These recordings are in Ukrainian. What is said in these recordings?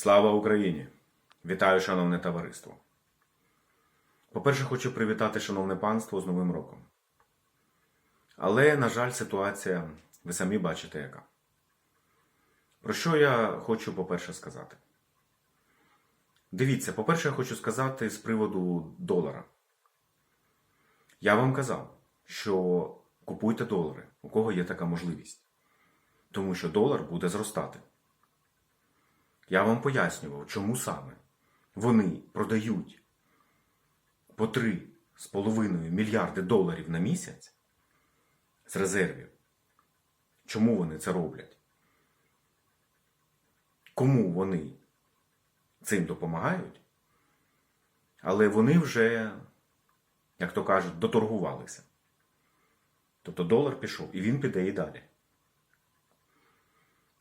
Слава Україні! Вітаю, шановне товариство. По-перше, хочу привітати шановне панство з Новим роком. Але, на жаль, ситуація, ви самі бачите, яка. Про що я хочу, по-перше, сказати? Дивіться, по-перше, я хочу сказати з приводу долара. Я вам казав, що купуйте долари, у кого є така можливість. Тому що долар буде зростати. Я вам пояснював, чому саме вони продають по 3,5 мільярди доларів на місяць з резервів. Чому вони це роблять? Кому вони цим допомагають? Але вони вже, як то кажуть, доторгувалися. Тобто долар пішов, і він піде і далі.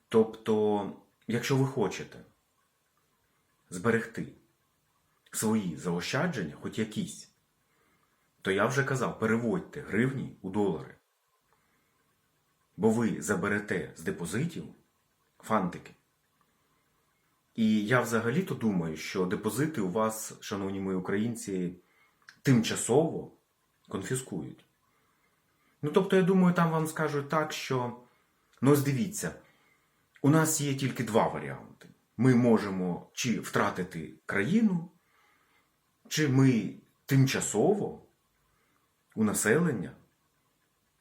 Тобто, якщо ви хочете зберегти свої заощадження, хоч якісь, то я вже казав, переводьте гривні у долари. Бо ви заберете з депозитів фантики. І я взагалі-то думаю, що депозити у вас, шановні мої українці, тимчасово конфіскують. Ну, тобто, я думаю, там вам скажуть так, що ну, ось дивіться, у нас є тільки два варіанти. Ми можемо чи втратити країну, чи ми тимчасово у населення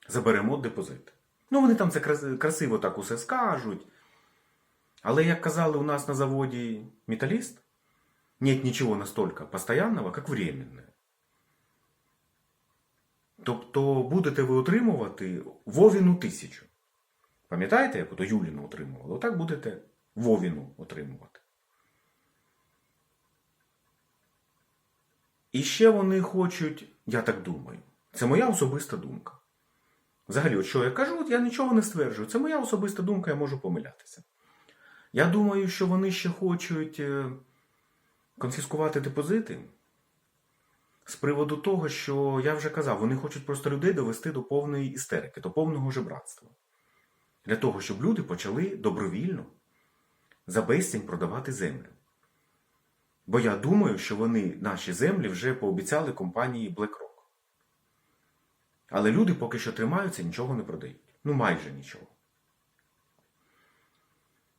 заберемо депозит. Ну, вони там це красиво так усе скажуть. Але, як казали у нас на заводі металіст, нет нічого настолько постоянного, як временне. Тобто будете ви отримувати Вовіну тисячу. Пам'ятаєте, як ото Юліну отримували? Отак будете Вовіну отримувати. І ще вони хочуть, я так думаю, це моя особиста думка. Взагалі, от що я кажу, от я нічого не стверджую. Це моя особиста думка, я можу помилятися. Я думаю, що вони ще хочуть е, конфіскувати депозити з приводу того, що я вже казав, вони хочуть просто людей довести до повної істерики, до повного жебратства. Для того, щоб люди почали добровільно за безцінь продавати землю. Бо я думаю, що вони наші землі вже пообіцяли компанії BlackRock. Але люди поки що тримаються, нічого не продають. Ну майже нічого.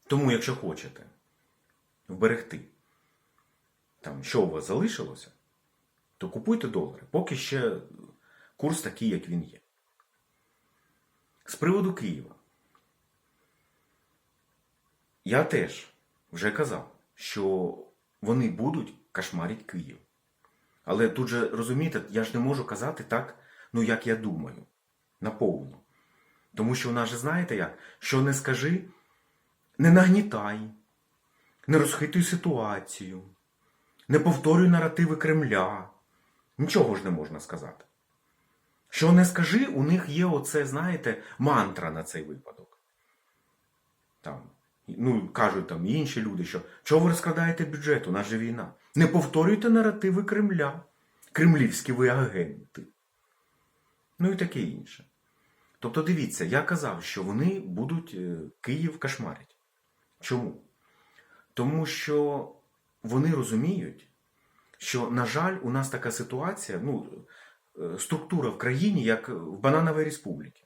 Тому, якщо хочете вберегти, там, що у вас залишилося, то купуйте долари, поки ще курс такий, як він є. З приводу Києва. Я теж вже казав, що вони будуть кошмарити Київ. Але тут же, розумієте, я ж не можу казати так, ну як я думаю, наповну. Тому що у нас же знаєте як, що не скажи, не нагнітай, не розхитуй ситуацію, не повторюй наративи Кремля. Нічого ж не можна сказати. Що не скажи, у них є оце, знаєте, мантра на цей випадок. Там, ну, кажуть там інші люди, що чого ви розкрадаєте бюджет, у нас же війна. Не повторюйте наративи Кремля. Кремлівські ви агенти. Ну і таке інше. Тобто, дивіться, я казав, що вони будуть е, Київ кошмарять. Чому? Тому що вони розуміють, що, на жаль, у нас така ситуація, ну, е, структура в країні, як в Банановій Республіці.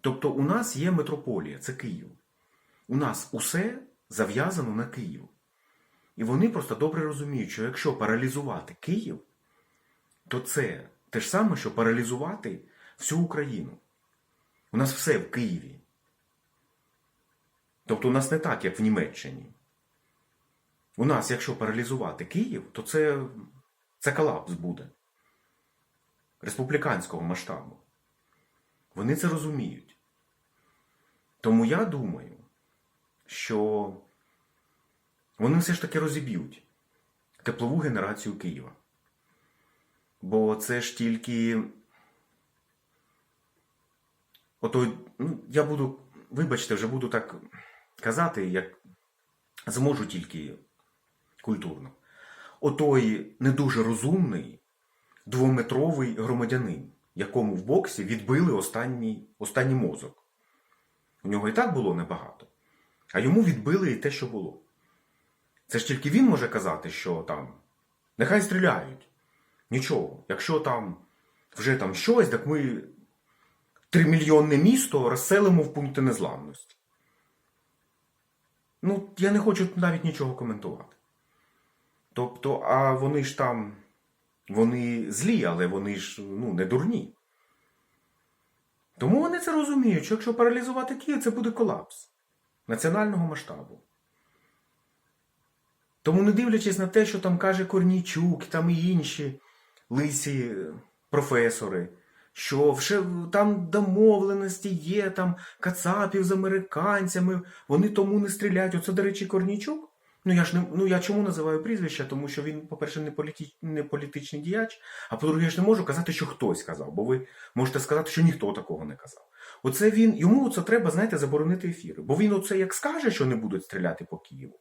Тобто, у нас є метрополія, це Київ. У нас усе зав'язано на Київ. І вони просто добре розуміють, що якщо паралізувати Київ, то це те ж саме, що паралізувати всю Україну. У нас все в Києві. Тобто у нас не так, як в Німеччині. У нас, якщо паралізувати Київ, то це, це колапс буде республіканського масштабу. Вони це розуміють. Тому я думаю, що вони все ж таки розіб'ють теплову генерацію Києва. Бо це ж тільки. Ото, ну, я буду, вибачте, вже буду так казати, як зможу тільки культурно. Отой не дуже розумний двометровий громадянин, якому в боксі відбили останній, останній мозок. У нього і так було небагато, а йому відбили і те, що було. Це ж тільки він може казати, що там нехай стріляють. Нічого. Якщо там вже там щось, так ми тримільйонне місто розселимо в пункти незламності. Ну, я не хочу навіть нічого коментувати. Тобто, а вони ж там, вони злі, але вони ж ну, не дурні. Тому вони це розуміють, що якщо паралізувати Київ, це буде колапс національного масштабу. Тому, не дивлячись на те, що там каже Корнійчук, там і інші лисі професори, що там домовленості є, там кацапів з американцями, вони тому не стріляють. Оце, до речі, Корнійчук. Ну я ж не ну я чому називаю прізвище? Тому що він, по-перше, не, політі... не політичний діяч, а по-друге, я ж не можу казати, що хтось казав, бо ви можете сказати, що ніхто такого не казав. Оце він, йому це треба, знаєте, заборонити ефіри. Бо він оце як скаже, що не будуть стріляти по Києву,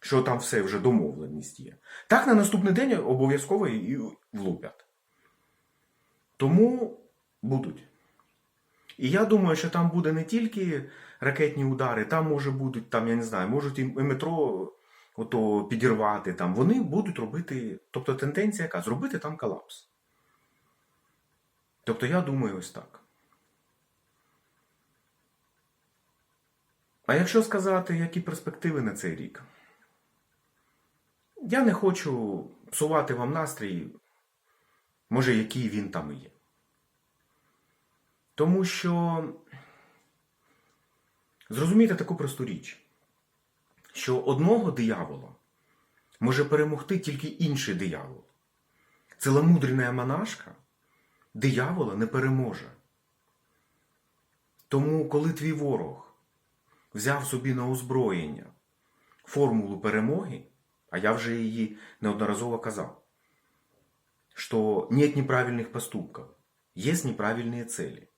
що там все вже домовленість є. Так на наступний день обов'язково і влупять. Тому будуть. І я думаю, що там буде не тільки ракетні удари, там може будуть, там, я не знаю, можуть і метро ото підірвати. Там. Вони будуть робити, тобто тенденція яка? Зробити там колапс. Тобто я думаю ось так. А якщо сказати, які перспективи на цей рік, я не хочу псувати вам настрій, може, який він там і є. Тому що зрозумійте таку просту річ, що одного диявола може перемогти тільки інший диявол. Целомудрена монашка диявола не переможе. Тому, коли твій ворог взяв собі на озброєння формулу перемоги, а я вже її неодноразово казав, що нет неправильных поступков, есть неправильные цели.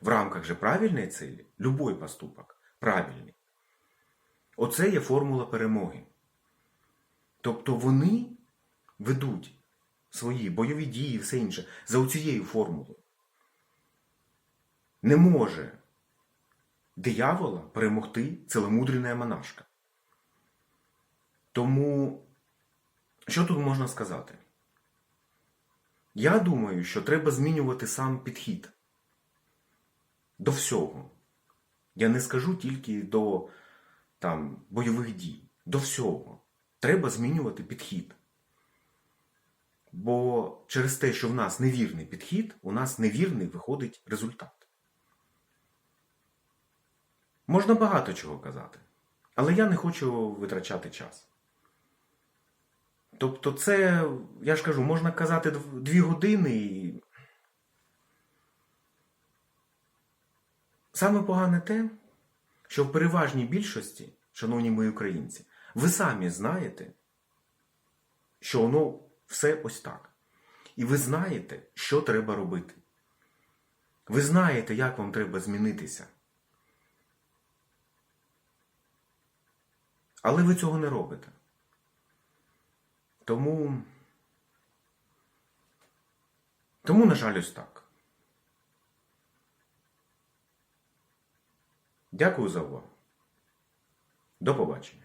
В рамках же правильної цілі любой поступок правильний. Оце є формула перемоги. Тобто вони ведуть свої бойові дії і все інше за цією формулою. Не може диявола перемогти целомудрена монашка. Тому, що тут можна сказати? Я думаю, що треба змінювати сам підхід до всього. Я не скажу тільки до там, бойових дій. До всього. Треба змінювати підхід. Бо через те, що в нас невірний підхід, у нас невірний виходить результат. Можна багато чого казати, але я не хочу витрачати час. Тобто, це, я ж кажу, можна казати дві години і. Саме погане те, що в переважній більшості, шановні мої українці, ви самі знаєте, що воно все ось так. І ви знаєте, що треба робити. Ви знаєте, як вам треба змінитися. Але ви цього не робите. Тому, тому, на жаль, ось так. Дякую за увагу. До побачення.